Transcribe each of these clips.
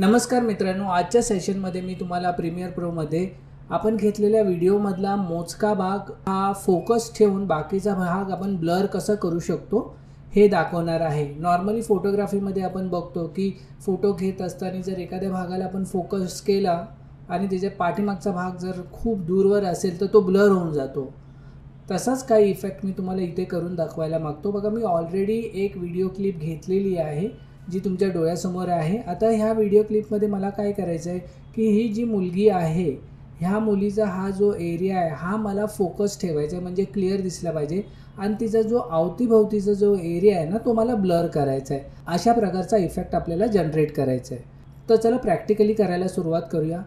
नमस्कार मित्रांनो आजच्या सेशनमध्ये मी तुम्हाला प्रीमियर प्रोमध्ये आपण घेतलेल्या व्हिडिओमधला मोजका भाग हा फोकस ठेवून बाकीचा भाग आपण ब्लर कसं करू शकतो हे दाखवणार आहे. नॉर्मली फोटोग्राफीमध्ये आपण बघतो की फोटो घेत असताना जर एखाद्या भागाला आपण फोकस केला आणि त्याच्या पाठीमागचा भाग जर खूप दूरवर असेल तर तो ब्लर होऊन जातो. तसाच काही इफेक्ट मी तुम्हाला इथे करून दाखवायला मागतो. बघा मी ऑलरेडी एक व्हिडिओ क्लिप घेतलेली आहे. जी तुमच्या डोळ्यासमोर आहे. आता ह्या व्हिडिओ क्लिपमध्ये मला काय करायचं आहे की ही जी मुलगी आहे ह्या मुलीचा हा जो एरिया आहे हा मला फोकस ठेवायचा आहे म्हणजे क्लिअर दिसला पाहिजे. आणि तिचा जो अवतीभोवतीचा जो एरिया आहे ना तो मला ब्लर करायचा आहे अशा प्रकारचा इफेक्ट आपल्याला जनरेट करायचा आहे तर चला प्रॅक्टिकली करायला सुरुवात करूया.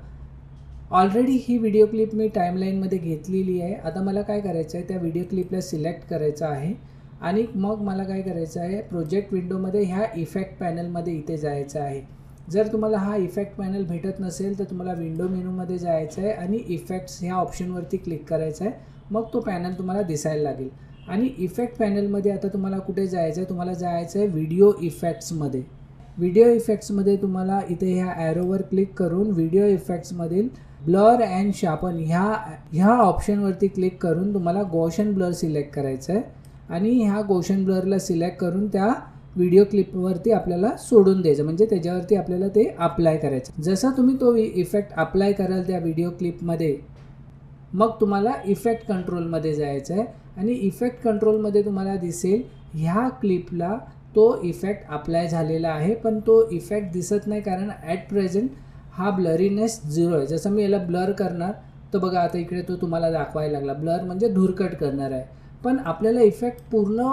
ऑलरेडी ही व्हिडिओ क्लिप मी टाईमलाईनमध्ये घेतलेली आहे. आता मला काय करायचं आहे त्या व्हिडिओ क्लिपला सिलेक्ट करायचं आहे. आणि मग मला काय करायचं आहे प्रोजेक्ट विंडोमध्ये ह्या इफेक्ट पॅनलमध्ये इथे जायचं आहे. जर तुम्हाला हा इफेक्ट पॅनल भेटत नसेल तर तुम्हाला विंडो मेनूमध्ये जायचं आहे आणि इफेक्ट्स ह्या ऑप्शनवरती क्लिक करायचं आहे. मग तो पॅनल तुम्हाला दिसायला लागेल. आणि इफेक्ट पॅनलमध्ये आता तुम्हाला कुठे जायचं आहे तुम्हाला जायचं आहे व्हिडिओ इफेक्ट्समध्ये व्हिडिओ इफेक्ट्समध्ये तुम्हाला इथे ह्या ॲरोवर क्लिक करून व्हिडिओ इफेक्ट्समधील ब्लर अँड शार्पन ह्या ह्या ऑप्शनवरती क्लिक करून तुम्हाला गॉशन ब्लर सिलेक्ट करायचं आहे. आणि ह्या गोशन ब्लरला सिलेक्ट करून त्या व्हिडिओ क्लिपवरती आपल्याला सोडून द्यायचं. म्हणजे त्याच्यावरती आपल्याला ते अप्लाय करायचं. जसा तुम्ही तो इफेक्ट अप्लाय कराल त्या व्हिडिओ क्लिपमध्ये मग तुम्हाला इफेक्ट कंट्रोलमध्ये जायचं आहे. आणि इफेक्ट कंट्रोलमध्ये तुम्हाला दिसेल ह्या क्लिपला तो इफेक्ट अप्लाय झालेला आहे पण तो इफेक्ट दिसत नाही कारण ॲट प्रेझेंट हा ब्लरीनेस झिरो आहे. जसं मी याला ब्लर करणार तर बघा आता इकडे तो तुम्हाला दाखवायला लागला. ब्लर म्हणजे धुरकट करणार आहे. पण आपल्याला इफेक्ट पूर्ण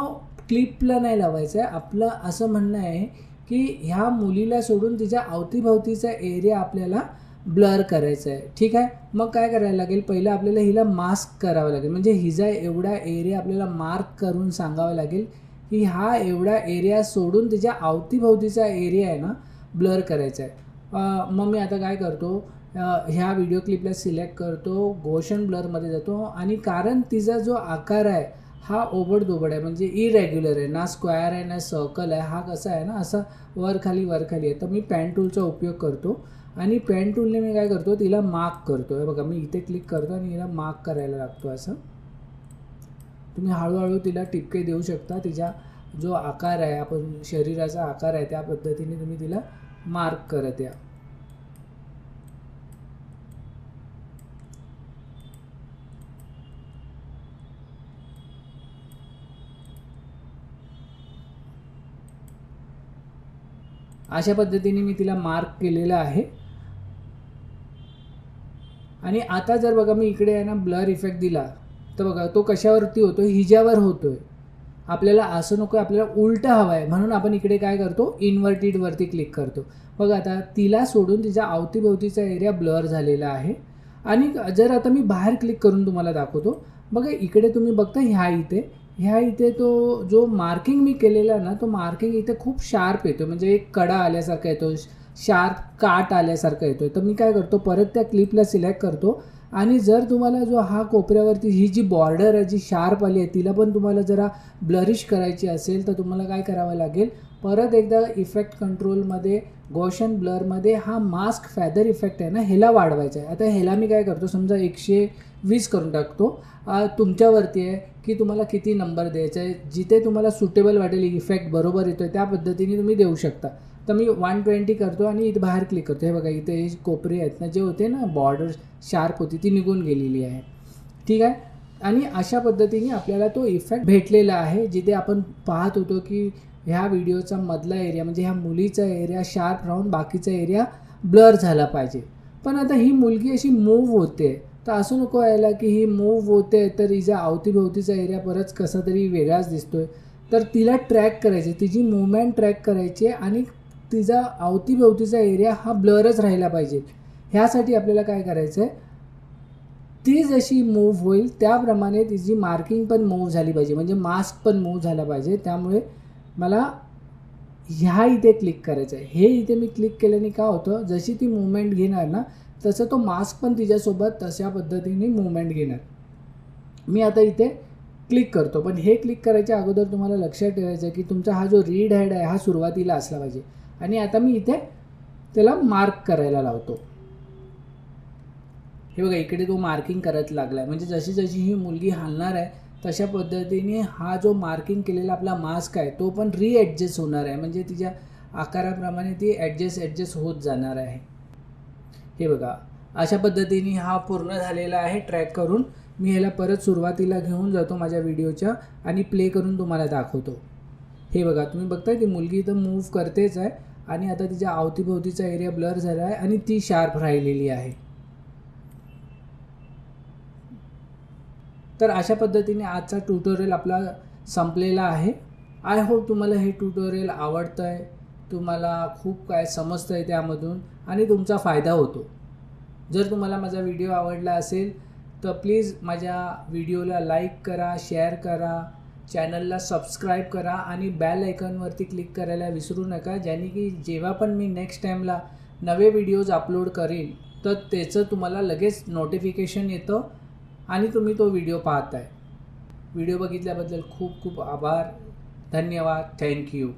क्लिपला नाही लावायचं आहे आपलं असं म्हणणं आहे की ह्या मुलीला सोडून तिच्या अवतीभवतीचा एरिया आपल्याला ब्लर करायचं आहे ठीक आहे? मग काय करायला लागेल? पहिलं आपल्याला हिला मास्क करावं लागेल. म्हणजे हिचा एवढा एरिया आपल्याला मार्क करून सांगावं लागेल की हा एवढा एरिया सोडून तिच्या अवतीभवतीचा एरिया आहे ना ब्लर करायचा आहे मग मी आता काय करतो? ह्या व्हिडिओ क्लिपला सिलेक्ट करतो गोशन ब्लरमध्ये जातो आणि कारण तिचा जो आकार आहे हा ओबडदोबड आहे म्हणजे इरेग्युलर आहे ना स्क्वेअर आहे ना सर्कल आहे हा कसा आहे ना असा वर खाली वर खाली आहे. तर मी पॅन टूलचा उपयोग करतो आणि पॅन टूलने मी काय करतो तिला मार्क करतो. हे बघा मी इथे क्लिक करतो आणि हिला मार्क करायला लागतो असं. तुम्ही हळूहळू तिला टिपके देऊ शकता. तिच्या जो आकार आहे आपण शरीराचा आकार आहे त्या पद्धतीने तुम्ही तिला मार्क करत या. अशा पद्धतीने मी तिला मार्क केलेलं आहे. आणि आता जर बघा मी इकडे आहे ना ब्लर इफेक्ट दिला तर बघा तो कशावरती होतो हिच्यावर होतोय. आपल्याला असं नको आपल्याला उलटं हवं आहे. म्हणून आपण इकडे काय करतो? इन्व्हर्टेडवरती क्लिक करतो. बघा आता तिला सोडून तिच्या अवतीभोवतीचा एरिया ब्लर झालेला आहे. आणि जर आता मी बाहेर क्लिक करून तुम्हाला दाखवतो बघा इकडे तुम्ही बघता ह्या इथे ह्या इथे तो जो मार्किंग मी केलेला ना तो मार्किंग इथे खूप शार्प येतो म्हणजे एक कडा आल्यासारखा येतो शार्प काट आल्यासारखा येतो तर मी काय करतो परत त्या क्लिपला सिलेक्ट करतो. आणि जर तुम्हाला जो हा कोपऱ्यावरती ही जी बॉर्डर आहे जी शार्प आली आहे तिला पण तुम्हाला जरा ब्लरिश करायची असेल तर तुम्हाला काय करावं लागेल? परत एकदा इफेक्ट कंट्रोलमध्ये गोशन ब्लरमध्ये हा मास्क फॅदर इफेक्ट आहे ना ह्याला वाढवायचा आहे. आता ह्याला मी काय करतो समजा एकशे वीस करून टाकतो. तुमच्यावरती आहे की तुम्हाला किती नंबर द्यायचा आहे जिथे तुम्हाला सुटेबल वाटेल इफेक्ट बरोबर येतो आहे त्या पद्धतीने तुम्ही देऊ शकता. तर मी वन ट्वेंटी करतो आणि इथं बाहेर क्लिक करतो. हे बघा इथे हे कोपरे आहेत ना जे होते ना बॉर्डर शार्प होती ती निघून गेलेली आहे. ठीक आहे? आणि अशा पद्धतीने आपल्याला तो इफेक्ट भेटलेला आहे जिथे आपण पाहत होतो की ह्या व्हिडिओचा मधला एरिया म्हणजे ह्या मुलीचा एरिया शार्प राहून बाकीचा एरिया ब्लर झाला पाहिजे. पण आता ही मुलगी अशी मूव्ह होते. तर असं नको यायला की ही मूव्ह होते तर हिच्या अवतीभोवतीचा एरिया परत कसा तरी वेगळाच दिसतोय. तर तिला ट्रॅक करायची तिची मुवमेंट ट्रॅक करायची आणि तिचा अवतीभोवतीचा एरिया हा ब्लरच राहिला पाहिजे. ह्यासाठी आपल्याला काय करायचं आहे ती जशी मूव्ह होईल त्याप्रमाणे तिची मार्किंग पण मूव्ह झाली पाहिजे. म्हणजे मास्क पण मूव्ह झाला पाहिजे. त्यामुळे मला ह्या इथे क्लिक करायचं आहे. हे इथे मी क्लिक केल्याने काय होतं? जशी ती मुवमेंट घेणार ना तसं तो मास्क पण तिच्यासोबत तशा पद्धतीने मुवमेंट घेणार. मी आता इथे क्लिक करतो. पण हे क्लिक करायच्या अगोदर तुम्हाला लक्षात ठेवायचं की तुमचा हा जो रीड हॅड आहे हा सुरुवातीला असला पाहिजे. आणि आता मी इथे त्याला मार्क करायला लावतो. हे बघा इकडे तो मार्किंग करत लागला आहे म्हणजे जशी जशी ही मुलगी हालणार आहे तशा पद्धतीने हा जो मार्किंग केलेला आपला मास्क आहे तो पण रिॲडजस्ट होणार आहे. म्हणजे तिच्या आकाराप्रमाणे ती ॲडजस्ट ॲडजस्ट होत जाणार आहे. हे बघा अशा पद्धतीने हा पूर्ण झालेला आहे. ट्रॅक करून मी ह्याला परत सुरुवातीला घेऊन जातो माझ्या व्हिडिओच्या आणि प्ले करून तुम्हाला दाखवतो. हे बघा तुम्ही बघताय ती मुलगी तर मूव्ह करतेच आहे आणि आता तिच्या अवतीभोवतीचा एरिया ब्लर झाला आहे आणि ती शार्प राहिलेली आहे. तर अशा पद्धतीने आजचा ट्युटोरियल आपला संपलेला आहे. आय होप तुम्हाला हे ट्युटोरियल आवडतं आहे तुम्हाला खूप काय समजतं आहे त्यामधून आणि तुमचा फायदा होतो. जर तुम्हाला माझा व्हिडिओ आवडला असेल तर प्लीज माझ्या व्हिडिओला लाईक करा शेअर करा चॅनलला सबस्क्राईब करा आणि बॅल आयकॉनवरती क्लिक करायला विसरू नका. ज्याने की जेव्हा पण मी नेक्स्ट टाईमला नवे व्हिडिओज अपलोड करीन तर त्याचं तुम्हाला लगेच नोटिफिकेशन येतं. आणि तुम्ही तो व्हिडिओ पाहताय. व्हिडिओ बघितल्याबद्दल खूप खूप आभार. धन्यवाद. थँक्यू